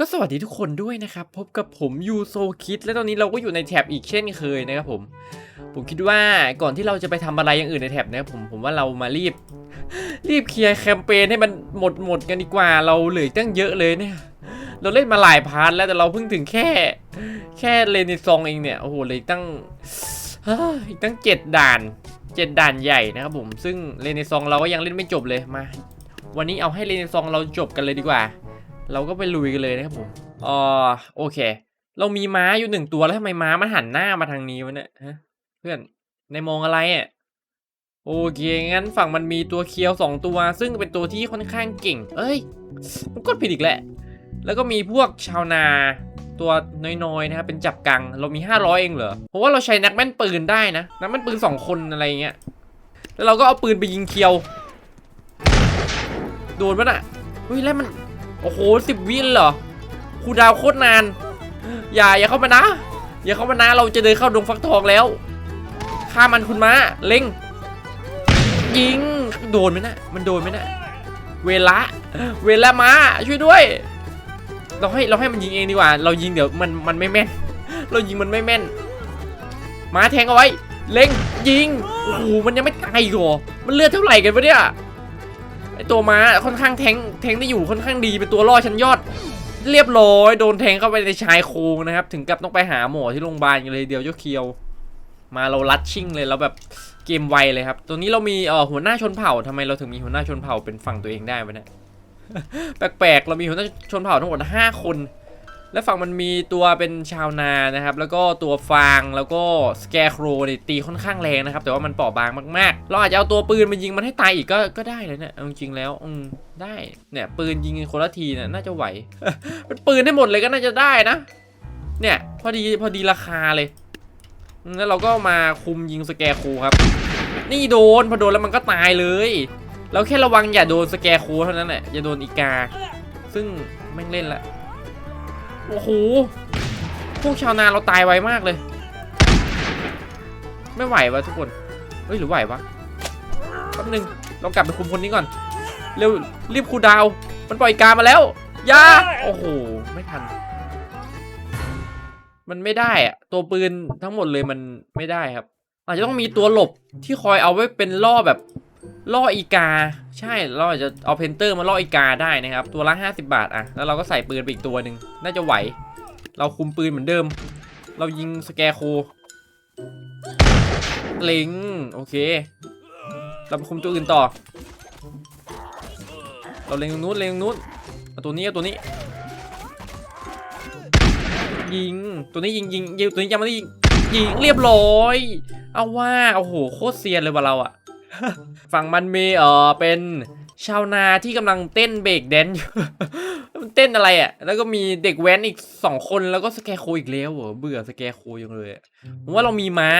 ก็สวัสดีทุกคนด้วยนะครับ พบกับผมยูโซคิดและตอนนี้เราก็อยู่ในแท็บอีกเช่นเคยนะครับผม ผมคิดว่าก่อนที่เราจะไปทำอะไรอย่างอื่นในแท็บนะครับผมผมว่าเรามารีบ รีบเคลียร์แคมเปญให้มันหมดหมดกันดีกว่าเราเหลือตั้งเยอะเลยเนี่ย เราเล่นมาหลายพาร์ทแล้วแต่เราเพิ่งถึงแค่ แค่เลนิซองเองเนี่ยโอ้โหเลยตั้งอีกตั้งเจ็ดด่านเจ็ดด่านใหญ่นะครับผมซึ่งเลนิซองเราก็ยังเล่นไม่จบเลยมา วันนี้เอาให้เลนิซองเราจบกันเลยดีกว่า เราก็ไปลุยกันเลยนะครับผมอ๋อโอเค เรามีม้าอยู่หนึ่งตัวแล้วทำไมม้ามันหันหน้ามาทางนี้วะเนี่ยฮะ เพื่อนในมองอะไรอะโอเค งั้นฝั่งมันมีตัวเคียวสองตัว ซึ่งเป็นตัวที่ค่อนข้างเก่ง เอ้ย มันกดผิดอีกแหละ แล้วก็มีพวกชาวนาตัวน้อยๆนะครับเป็นจับกัง เรามี 500 เองเหรอ เพราะว่าเราใช้นักแม่นปืนได้นะ นักแม่นปืนสองคนอะไรเงี้ย แล้วเราก็เอาปืนไปยิงเคียว โดนปะน่ะเฮ้ยแล้วมันโอ้โหสิบวินเหรอครูดาวโคตรนาน อย่าอย่าเข้ามานะ อย่าเข้ามานะเราจะเดินเข้าดงฟักทองแล้วฆ่ามันคุณม้าเล็งยิงโดนไหมนะมันโดนไหมนะเวลาเวลามาช่วยด้วย เราให้เราให้มันยิงเองดีกว่า เรายิงเดี๋ยวมันมันไม่แม่น เรายิงมันไม่แม่นม้าแทงเอาไว้ เล็งยิงโอ้โหมันยังไม่ตายอีกเหรอมันเลือดเท่าไหร่กันวะเนี่ย ไอตัวม้าค่อนข้างแทงแทงได้อยู่ค่อนข้างดีเป็นตัวล่อชั้นยอด เรียบร้อย โดนแทงเข้าไปในชายโครงนะครับ ถึงกับต้องไปหาหมอที่โรงพยาบาลกันเลยเดียวเจ้าเคียว มาเราลัดชิ่งเลยเราแบบเกมไวเลยครับตัวนี้เรามีเอ่อหัวหน้าชนเผ่าทำไมเราถึงมีหัวหน้าชนเผ่าเป็นฝั่งตัวเองได้ไปเนี่ยแปลกๆเรามีหัวหน้าชนเผ่าทั้งหมด5คน และฝั่งมันมีตัวเป็นชาวนานะครับ แล้วก็ตัวฟางแล้วก็สแกร์โครเนี่ยตีค่อนข้างแรงนะครับ แต่ว่ามันเปราะบางมากๆ เราอาจจะเอาตัวปืนมายิงมันให้ตายอีกก็ก็ได้เลยเนี่ยจริงๆแล้วอืมได้เนี่ยปืนยิงคนละทีเนี่ยน่าจะไหวเป็นปืนได้หมดเลยก็น่าจะได้นะ เนี่ยพอดีพอดีราคาเลยแล้วเราก็มาคุมยิงสแกร์โครครับ นี่โดนพอโดนแล้วมันก็ตายเลยเราแค่ระวังอย่าโดนสแกร์โคเท่านั้นแหละอย่าโดนอีกา ซึ่งแม่งเล่นละ โอ้โห พวกชาวนาเราตายไวมากเลย ไม่ไหววะทุกคน เฮ้ยหรือไหววะแป๊บนึงเรากลับไปคุมคนนี้ก่อน เร็วรีบคูดาว มันปล่อยกามาแล้วยาโอ้โห ไม่ทัน มันไม่ได้อะตัวปืนทั้งหมดเลยมันไม่ได้ครับ อาจจะต้องมีตัวหลบที่คอยเอาไว้เป็นล่อแบบ ล่ออีกา ใช่เราอาจจะเอาเพนเตอร์มาล่ออีกาได้นะครับ ตัวละ 50 บาทอะแล้วเราก็ใส่ปืนไปอีกตัวหนึ่งน่าจะไหว เราคุมปืนเหมือนเดิม เรายิงสแกโคล็งโอเค เราไปคุมตัวอื่นต่อ เราเล็งนู้นเล็งตรงนู้นเอาตัวนี้เอาตัวนี้ ยิงตัวนี้ยิงยิงยิงตัวนี้ยังไม่ได้ยิงยิงเรียบร้อย เอาว่าโอ้โหโคตรเซียนเลยว่ะเราอะ ฝั่งมันมีเออเป็นชาวนาที่กำลังเต้นเบรกแดนซ์อยู่มันเต้นอะไรอะแล้วก็มีเด็กแว้นอีกสองคนแล้วก็สแกร์โคอีกแล้วเหรอเบื่อสแกร์โคยังเลยอะผมว่าเรามีม้า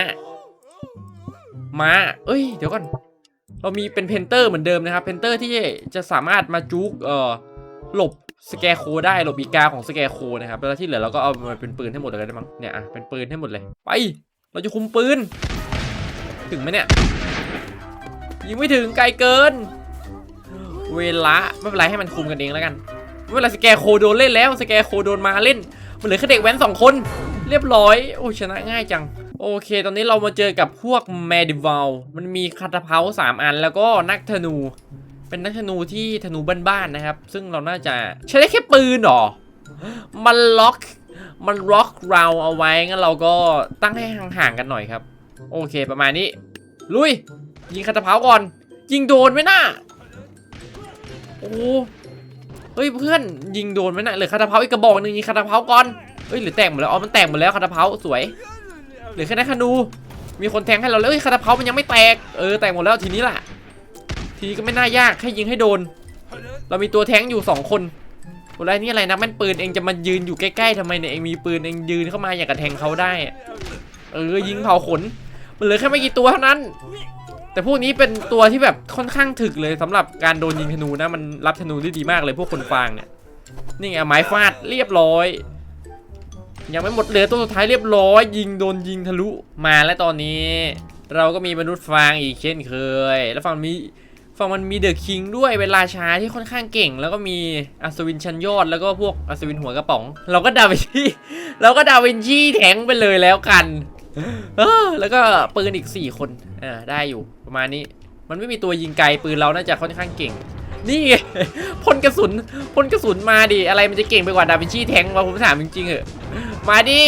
ม้า เอ้ย เดี๋ยวก่อน เรามีเป็นเพนเตอร์เหมือนเดิมนะครับ เพนเตอร์ที่จะสามารถมาจุกเอ่อหลบสแกร์โคได้หลบอีกาของสแกร์โคนะครับ แล้วที่เหลือเราก็เอามาเป็นปืนให้หมดเลยได้มั้งเนี่ยอะเป็นปืนให้หมดเลย ไป เราจะคุมปืน ถึงไหมเนี่ย ยิงไม่ถึงไกลเกิน เวลาไม่เป็นไรให้มันคุมกันเองแล้วกันไม่เป็นไรสแกโคโดนเล่นแล้วสแกโคโดนมาเล่น มันเหลือแค่เด็กแว้นสองคน เรียบร้อยโอ้ชนะง่ายจัง โอเค ตอนนี้เรามาเจอกับพวกแมดิวัลมันมีคาตาเพาสามอันแล้วก็นักธนู เป็นนักธนูที่ธนูบ้านๆนะครับ ซึ่งเราน่าจะใช้ได้แค่ปืนหรอมันล็อกมันล็อกเราเอาไว้งั้นเราก็ตั้งให้ห่างๆกันหน่อยครับ โอเคประมาณนี้ ลุย ยิงคาตาเพาก่อน ยิงโดนไหมน่ะโอ้เฮ้ยเพื่อนยิงโดนไหมน่ะเหลือคาตาเพาอีกกระบอกหนึ่งยิงคาตาเพาก่อนเฮ้ยหรือแตกหมดแล้วอ๋อมันแตกหมดแล้วคาตาเพาสวยเหลือแค่นักธนูมีคนแทงให้เราแล้วเอ้ยคาตาเพามันยังไม่แตกเออแตกหมดแล้วทีนี้ล่ะ ทีนี้ก็ไม่น่ายากแค่ยิงให้โดน เรามีตัวแทงอยู่สองคนอะไรนี่อะไรนะแม่นปืนเองจะมายืนอยู่ใกล้ๆทำไมเนี่ยเองมีปืนเองยืนเข้ามาอยากกระแทงเขาได้ เออยิงเผาขน มันเหลือแค่ไม่กี่ตัวเท่านั้น แต่พวกนี้เป็นตัวที่แบบค่อนข้างถึกเลยสำหรับการโดนยิงธนูนะ มันรับธนูได้ดีมากเลยพวกคนฟางเนี่ยนี่ไงไม้ฟาดเรียบร้อย ยังไม่หมดเหลือตัวสุดท้ายเรียบร้อย ยิงโดนยิงทะลุมาและตอนนี้ เราก็มีมนุษย์ฟางอีกเช่นเคย แล้วฝั่งมีฝั่งมันมีเดอะคิงด้วยเป็นราชาที่ค่อนข้างเก่ง แล้วก็มีอัศวินชั้นยอดแล้วก็พวกอัศวินหัวกระป๋อง เราก็ดาวินชีเราก็ดาวินชีแทงไปเลยแล้วกัน เออแล้วก็ปืนอีก 4 คนอ่าได้อยู่ประมาณนี้ มันไม่มีตัวยิงไกลปืนเราน่าจะค่อนข้างเก่ง นี่ไงพ่นกระสุนพ่นกระสุนมาดิอะไรมันจะเก่งไปกว่าดาวินชีแทงวะผมถามจริงๆเหอะมาดิ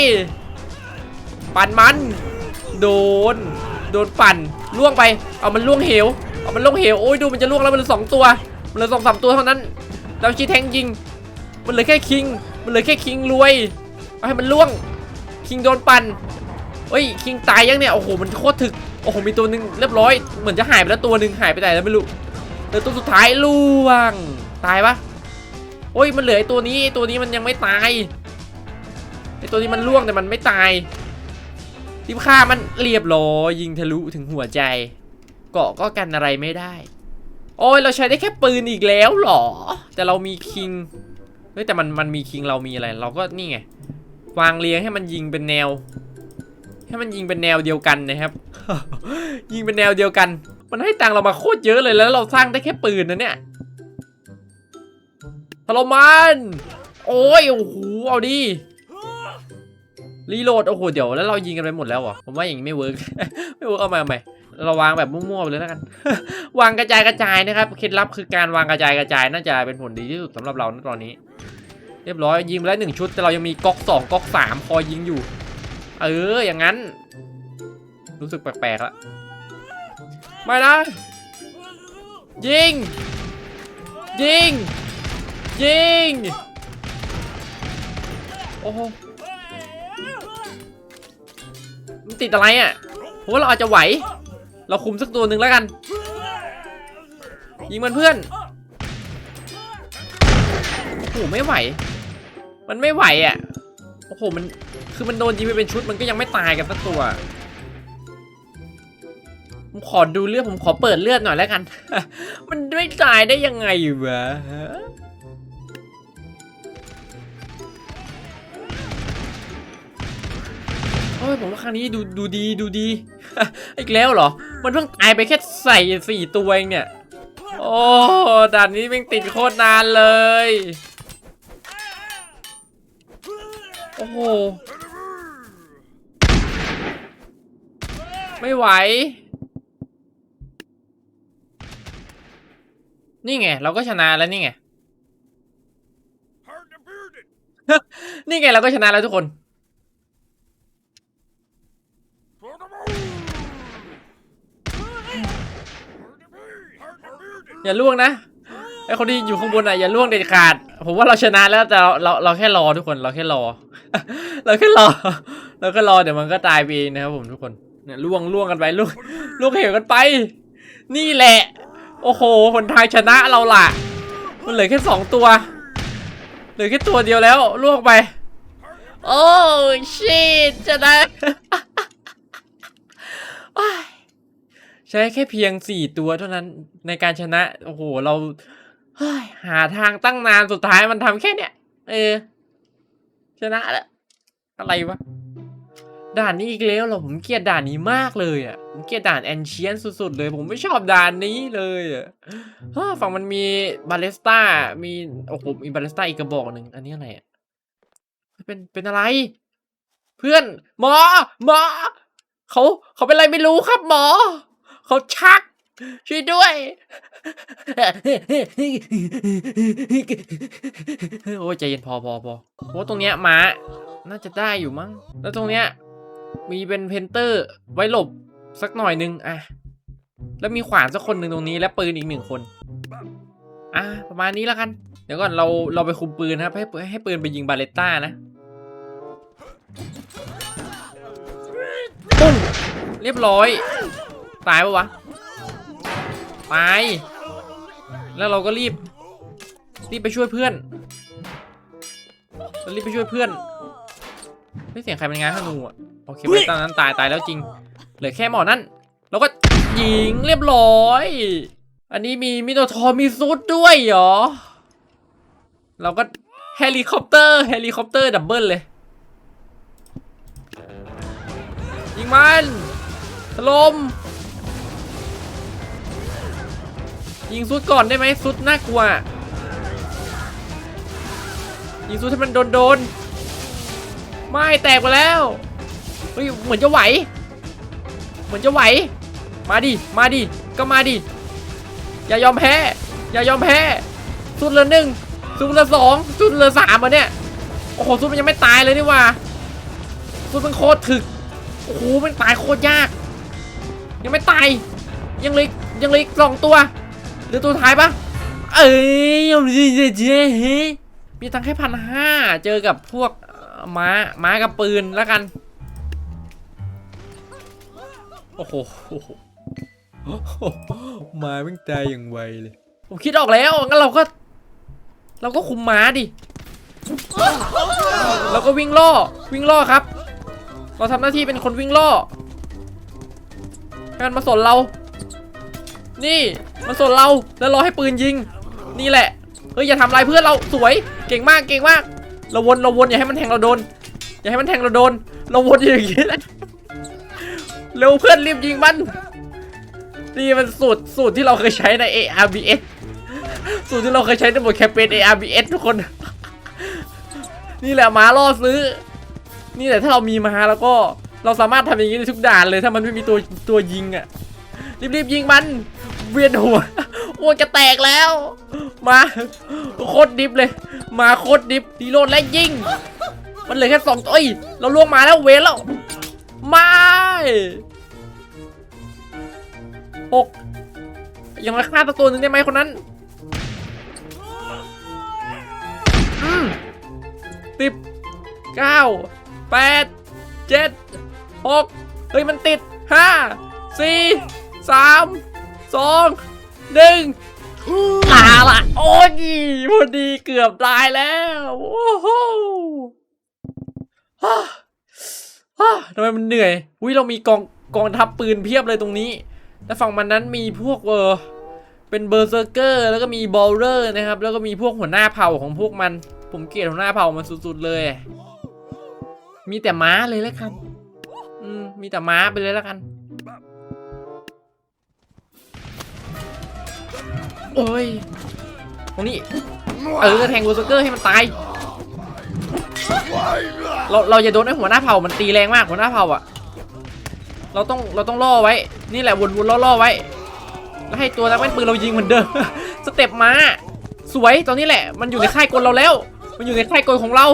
ปั่นมัน โดน โดนปั่นล่วงไป เอามันล่วงเหวเอามันล่วงเหวโอ้ยดูมันจะล่วงแล้วมันเหลือสองตัวมันเหลือสองสามตัวเท่านั้นดาวินชีแทงยิง มันเหลือแค่คิง มันเหลือแค่คิงรวยเอาให้มันล่วงคิงโดนปั่น เฮ้ยคิงตายยังเนี่ยโอ้โหมันโคตรถึกโอ้โหมีตัวหนึ่งเรียบร้อยเหมือนจะหายไปแล้วตัวหนึ่งหายไปไหนแล้วไม่รู้เหลือตัวสุดท้ายล่วงตายปะโอ้ยมันเหลือไอตัวนี้ตัวนี้มันยังไม่ตายไอตัวนี้มันล่วงแต่มันไม่ตายรีบฆ่ามันเรียบร้อยยิงทะลุถึงหัวใจ เกาะก็กันอะไรไม่ได้ โอ้ยเราใช้ได้แค่ปืนอีกแล้วเหรอ แต่เรามีคิงเฮ้ยแต่มันมันมีคิงเรามีอะไร เราก็นี่ไงวางเรียงให้มันยิงเป็นแนว ให้มันยิงเป็นแนวเดียวกันนะครับ ยิงเป็นแนวเดียวกัน มันให้ตังเรามาโคตรเยอะเลยแล้วเราสร้างได้แค่ปืนนะเนี่ยถล่มมันโอ้ยโอ้โหเอาดิรีโหลดโอ้โหเดี๋ยวแล้วเรายิงกันไปหมดแล้วเหรอผมว่าอย่างนี้ไม่เวิร์กไม่เวิร์กเอาใหม่เอาใหม่เราวางแบบมั่วๆไปเลยแล้วกัน วางกระจายกระจายนะครับเคล็ดลับคือการวางกระจายกระจายน่าจะเป็นผลดีที่สุดสำหรับเราณตอนนี้ เรียบร้อยยิงไปแล้วหนึ่งชุดแต่เรายังมีก๊อกสองก๊อกสามคอยยิงอยู่ เออ อย่างนั้น รู้สึกแปลกๆละไม่นะ ยิง ยิง ยิง โอ้โหมันติดอะไรอะผมว่าเราอาจจะไหว เราคุมสักตัวหนึ่งแล้วกัน ยิงมันเพื่อนโอ้โหไม่ไหว มันไม่ไหวอะ โอ้โหมันคือมันโดนยิงไปเป็นชุดมันก็ยังไม่ตายกันสักตัว ผมขอดูเลือดผมขอเปิดเลือดหน่อยแล้วกัน มันไม่ตายได้ยังไงวะโอ้ยผมว่าครั้งนี้ดูดูดีดูดี อีกแล้วเหรอ มันเพิ่งตายไปแค่ใส่สี่ตัวเองเนี่ย โอ้ด่านนี้แม่งติดโคตรนานเลย โอ้โห ไม่ไหว นี่ไง เราก็ชนะแล้วนี่ไง นี่ไง เราก็ชนะแล้วทุกคน อย่าล่วงนะ ไอคนที่อยู่ข้างบนอะ อย่าล่วงเด็ดขาด ผมว่าเราชนะแล้วแต่เราเราเราแค่รอทุกคนเราแค่รอ เราแค่รอ เราแค่รอเดี๋ยวมันก็ตายไปเองนะครับผมทุกคนเนี่ยล่วงล่วงกันไปล่วงล่วงเหวกันไป นี่แหละ โอ้โหหนทางชนะเราล่ะ มันเหลือแค่สองตัวเหลือแค่ตัวเดียวแล้วล่วงไป โอ้ชิตชนะใช้แค่เพียงสี่ตัวเท่านั้นในการชนะ โอ้โห เรา หาทางตั้งนานสุดท้ายมันทำแค่เนี้ยเออ ชนะแล้วอะไรวะ ด่านนี้อีกแล้วเหรอผมเกลียดด่านนี้มากเลยอะผมเกลียดด่านแอนเชียนสุดๆ เลย ผมไม่ชอบด่านนี้เลยอะฮ่าฝั่งมันมีบาเลสต้ามีโอ้โหมีบาเลสต้าอีกกระบอกหนึ่งอันนี้อะไรอะเป็นเป็นอะไร เพื่อน หมอ หมอเขาเขาเป็นอะไรไม่รู้ครับหมอ เขาชัก ช่วยด้วย โอ้ยใจเย็นพอพอพอเพราะว่าตรงเนี้ยม้า น่าจะได้อยู่มั้ง แล้วตรงเนี้ย มีเป็นเพนเตอร์ไว้หลบสักหน่อยนึงอะ แล้วมีขวานสักคนหนึ่งตรงนี้ และปืนอีกหนึ่งคน อะ ประมาณนี้แล้วกัน เดี๋ยวก่อนเราเราไปคุมปืนนะครับ ให้ปืนให้ปืนไปยิงบาเลตต้านะปุ้งเรียบร้อย ตายปะวะ ตายแล้วเราก็รีบ รีบไปช่วยเพื่อนเรารีบไปช่วยเพื่อนไม่เสียงใครเป็นงานธนูอะโอเคไปตอนนั้นตายตายแล้วจริง เหลือแค่หมอนั่นเราก็ยิงเรียบร้อย อันนี้มีมิโนทอมีซุดด้วยเหรอ เราก็เฮลิคอปเตอร์เฮลิคอปเตอร์ดับเบิลเลย ยิงมันถล่ม ยิงซุดก่อนได้ไหมซุดน่ากลัว ยิงซุดให้มันโดนโดนไม่แตกไปแล้วเฮ้ยเหมือนจะไหว เหมือนจะไหว มาดิ มาดิ ก็มาดิ อย่ายอมแพ้ อย่ายอมแพ้สุดเลือหนึ่งสุดเลือสองสุดเลือสามอะเนี่ย โอ้โหสุดมันยังไม่ตายเลยนี่ว่าสุดมันโคตรถึก โอ้โหมันตายโคตรยาก ยังไม่ตาย ยังเหลยยังเหลยสองตัว เหรือตัวท้ายปะเอ้ยยังดีเจเจมีตังค์แค่พันห้าเจอกับพวกม้าม้ากับปืนแล้วกัน โอ้โหโอ้โหโอ้โหม้าแม่งตายอย่างไวเลย ผมคิดออกแล้วงั้นเราก็ เราก็คุมม้าดิเราก็วิ่งล่อวิ่งล่อครับ เราทำหน้าที่เป็นคนวิ่งล่อให้มันมาสนเรา นี่มาสนเราแล้วรอให้ปืนยิง นี่แหละเฮ้ยอย่าทำลายเพื่อนเราสวยเก่งมากเก่งมากเราวนเราวนอย่าให้มันแทงเราโดน อย่าให้มันแทงเราโดน เราวนอยู่อย่างนี้แหละเร็วเพื่อนรีบยิงมันนี่มันสูตรสูตรที่เราเคยใช้ใน ARBS สูตรที่เราเคยใช้ในบทแคมเปญ ARBS ทุกคน นี่แหละม้าล่อซื้อ นี่แหละถ้าเรามีม้าแล้วก็เราสามารถทำอย่างนี้ในทุกด่านเลยถ้ามันไม่มีตัวตัวยิงอะ่ะรีบๆยิงมัน เวียนหัวโอ้จะแตกแล้ว มาโคตรดิฟเลย มาโคตรดิฟดีโรดและยิง มันเหลือแค่สองตัวเอ้ยเราล่วงมาแล้วเวนแล้วไม่หกยังมาฆ่าตัวหนึ่งได้ไหมคนนั้นสิบเก้าแปดเจ็ดหกเฮ้ยมันติดห้าสี่สาม สองหนึ่งตาละโอ้ยพอดีเกือบตายแล้วโอ้โหฮ่าทำไมมันเหนื่อยวิเรามีกองกองทัพปืนเพียบเลยตรงนี้ แล้วฝั่งมันนั้นมีพวกเออเป็นเบอร์เซอร์เกอร์แล้วก็มีบอลเลอร์นะครับ แล้วก็มีพวกหัวหน้าเผ่าของพวกมัน ผมเกลียดหัวหน้าเผ่ามันสุดๆเลย มีแต่ม้าเลยแล้วกัน อืมมีแต่ม้าไปเลยแล้วกัน โอ้ยตรงนี้ เออแทงบูสเกอร์ให้มันตาย เราเราอย่าโดนไอ้หัวหน้าเผ่ามันตีแรงมากหัวหน้าเผ่าอะ เราต้องเราต้องล่อไว้ นี่แหละวนๆล่อๆไว้ แล้วให้ตัวนักแม่นปืนเรายิงเหมือนเดิม สเต็ปม้าสวยตอนนี้แหละ มันอยู่ในค่ายกลเราแล้ว มันอยู่ในค่ายกลของเรา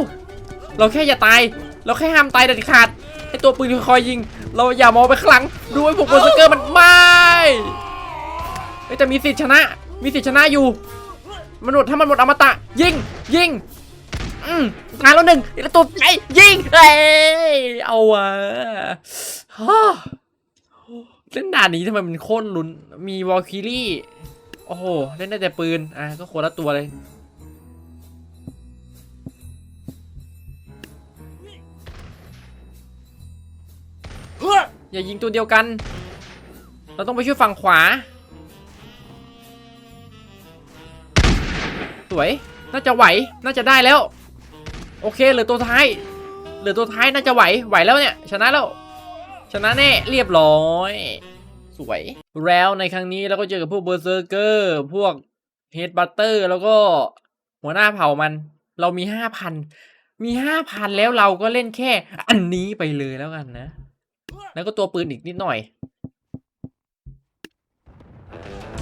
เราแค่อย่าตาย เราแค่ห้ามตายเด็ดขาดให้ตัวปืนคอยยิง เราอย่ามองไปข้างหลังดูไอ้พวกโบสเกอร์มันไม่เฮ้ยแต่มีสิทธิ์ชนะ มีสิทธิ์ชนะอยู่มันหมดถ้ามันหมดอมตะ ยิง ยิง อืมตายแล้วหนึ่งแล้วตัวไอ้ยิง เอ้ยเอาวะฮ่าเล่นด่านนี้ทำไมมันโคตรลุ้น มีวอลคิรี่ โอ้โห เล่นได้แต่ปืน อะ ก็คนละตัวเลยอย่ายิงตัวเดียวกัน เราต้องไปช่วยฝั่งขวา วย น่าจะไหว น่าจะได้แล้ว โอเค เหลือตัวท้าย เหลือตัวท้ายน่าจะไหว ไหวแล้วเนี่ย ชนะแล้ว ชนะแน่ เรียบร้อย สวย แล้วในครั้งนี้เราก็เจอกับพวกเบอร์เซอร์เกอร์ พวกเฮดบัตเตอร์ แล้วก็หัวหน้าเผ่ามัน เรามีห้าพัน มีห้าพันแล้วเราก็เล่นแค่ อันนี้ไปเลยแล้วกันนะ แล้วก็ตัวปืนอีกนิดหน่อย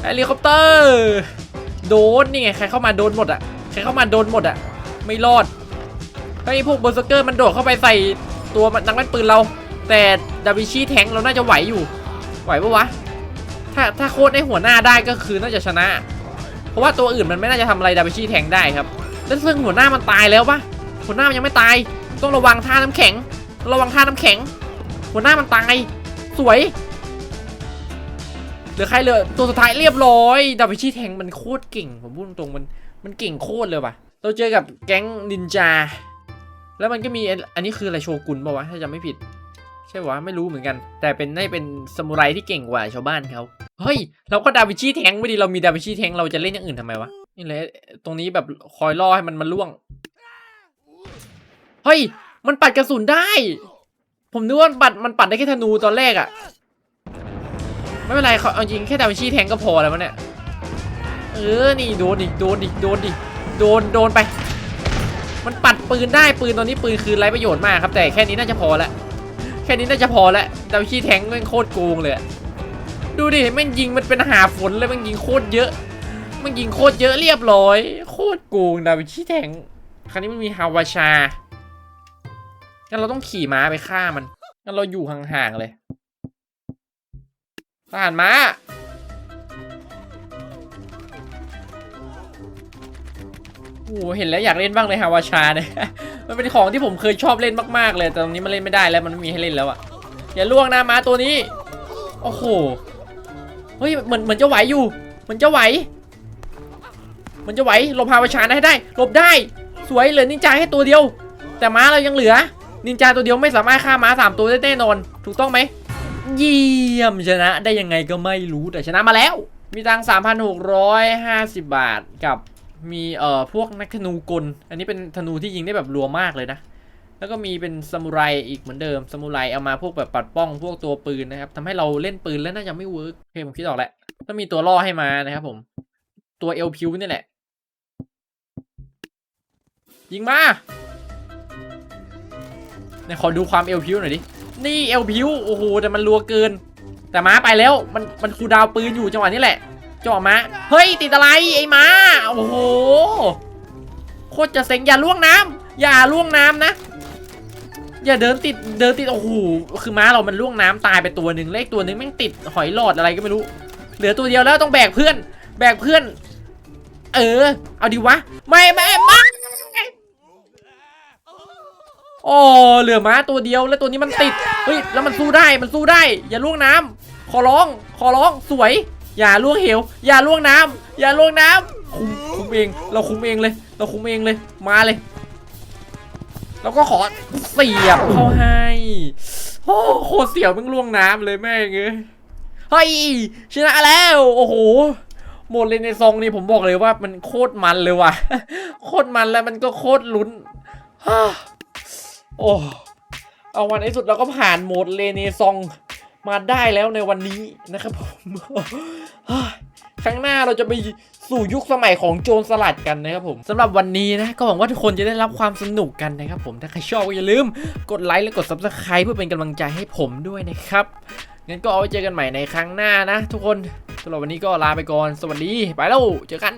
เฮลิคอปเตอร์ โดนนี่ไงใครเข้ามาโดนหมดอะใครเข้ามาโดนหมดอะ ไม่รอดไอ้พวกเบอร์เซอร์เกอร์มันโดดเข้าไปใส่ตัวนักเล่นปืนเรา แต่ดาวิชีแทงเราน่าจะไหวอยู่ ไหวปะวะถ้าถ้าโค้ดให้หัวหน้าได้ก็คือน่าจะชนะ เพราะว่าตัวอื่นมันไม่น่าจะทำอะไรดาวิชีแทงได้ครับแล้วซึ่งหัวหน้ามันตายแล้วปะหัวหน้ามันยังไม่ตาย ต้องระวังท่าน้ำแข็ง ระวังท่าน้ำแข็ง หัวหน้ามันตายสวย เหลือใครเหลือตัวสุดท้ายเรียบร้อยดาวิชีแทงมันโคตรเก่งผมพูดตรงๆมันมันเก่งโคตรเลยว่ะ เราเจอกับแก๊งนินจา แล้วมันก็มีอันนี้คืออะไรโชกุนป่าวะถ้าจำไม่ผิด ใช่วะไม่รู้เหมือนกัน แต่เป็นได้เป็นสมุไรที่เก่งกว่าชาวบ้านเขาเฮ้ยเราก็ดาวิชีแทงไม่ดีเรามีดาวิชีแทงเราจะเล่นอย่างอื่นทำไมวะนี่เลยตรงนี้แบบคอยล่อให้มันมันล่วงเฮ้ยมันปัดกระสุนได้ ผมนึกว่าปัดมันปัดได้แค่ธนูตอนแรกอะ ไม่เป็นไรเขาเอาจริงแค่ดาวินชีแทงก็พอแล้วมั้งเนี่ยเออนี่โดนอีกโดนอีกโดนอีกโดนโดนไป มันปัดปืนได้ปืนตอนนี้ปืนคือไร้ประโยชน์มากครับ แต่แค่นี้น่าจะพอละแค่นี้น่าจะพอละดาวขี้แทงแม่งโคตรโกงเลยดูดิแม่งยิงมันเป็นหาฝนเลยแม่งยิงโคตรเยอะแมันยิงโคตรเยอะเรียบร้อย โคตรโกงดาวขี้แทงคราวนี้มันมีฮาวาชางั้นเราต้องขี่ม้าไปฆ่ามันงั้นเราอยู่ห่างๆเลย ทหารม้า โอ้โหเห็นแล้วอยากเล่นบ้างเลยฮาวาชาเนี่ย มันเป็นของที่ผมเคยชอบเล่นมากๆเลย แต่ตอนนี้มันเล่นไม่ได้แล้วมันไม่มีให้เล่นแล้วอะอย่าล่วงนะม้าตัวนี้ โอ้โห เฮ้ยเหมือนเหมือนจะไหวอยู่เหมือนจะไหว มันจะไหวหลบฮาวาชาได้ให้ได้หลบได้ สวยเหลือนินจาแค่ตัวเดียว แต่ม้าเรายังเหลือ นินจาตัวเดียวไม่สามารถฆ่าม้าสามตัวได้แน่นอน ถูกต้องไหม เยี่ยมชนะได้ยังไงก็ไม่รู้แต่ชนะมาแล้ว มีตังค์3,650 บาทกับมีเอ่อพวกนักธนูกล อันนี้เป็นธนูที่ยิงได้แบบรัวมากเลยนะ แล้วก็มีเป็นซามูไรอีกเหมือนเดิมซามูไรเอามาพวกแบบปัดป้องพวกตัวปืนนะครับทำให้เราเล่นปืนแล้วน่าจะไม่เวิร์กโอเคผมคิดออกแล้วต้องมีตัวล่อให้มานะครับผม ตัวเอลพิวนี่แหละ ยิงมาเนี่ยขอดูความเอลพิวหน่อยดิ นี่เอลพิวโอ้โหแต่มันรัวเกิน แต่ม้าไปแล้วมันมันคูดาวปืนอยู่จังหวะนี้แหละจังหวะม้าเฮ้ยติดอะไรไอ้ม้าโอ้โหโคตรจะเซ็งอย่าล่วงน้ำอย่าล่วงน้ำนะ อย่าเดินติดเดินติดโอ้โหคือม้าเรามันล่วงน้ำตายไปตัวหนึ่งเลขตัวหนึ่งแม่งติดหอยหลอดอะไรก็ไม่รู้ เหลือตัวเดียวแล้วต้องแบกเพื่อน แบกเพื่อน เออ เอาดิวะ ไม่ไม่ไม่ โอ้เหลือม้าตัวเดียวแล้วตัวนี้มันติดเฮ้ยแล้วมันสู้ได้มันสู้ได้ อย่าล่วงน้ำขอร้องขอร้องสวย อย่าล่วงเหว อย่าล่วงน้ำอย่าล่วงน้ำคุมคุมเอง เราคุมเองเลย เราคุมเองเลยมาเลย แล้วก็ขอเสียบเข้าให้โอ้โคตรเสียวมึงล่วงน้ำเลยแม่งเอ้ยเฮ้ยชนะแล้ว โอ้โหหมดเลยในซองนี่ผมบอกเลยว่ามันโคตรมันเลยว่ะ โคตรมันแล้วมันก็โคตรลุ้นฮ่า โอ้เอาวันในสุดเราก็ผ่านโหมดเลเนซองมาได้แล้วในวันนี้นะครับผมครั้งหน้าเราจะไปสู่ยุคสมัยของโจรสลัดกันนะครับผมสำหรับวันนี้นะก็หวังว่าทุกคนจะได้รับความสนุกกันนะครับผมถ้าใครชอบก็อย่าลืมกดไลค์และกด subscribe เพื่อเป็นกำลังใจให้ผมด้วยนะครับงั้นก็เอาไว้เจอกันใหม่ในครั้งหน้านะ ทุกคนสำหรับวันนี้ก็ลาไปก่อน สวัสดี ไปแล้วเจอกัน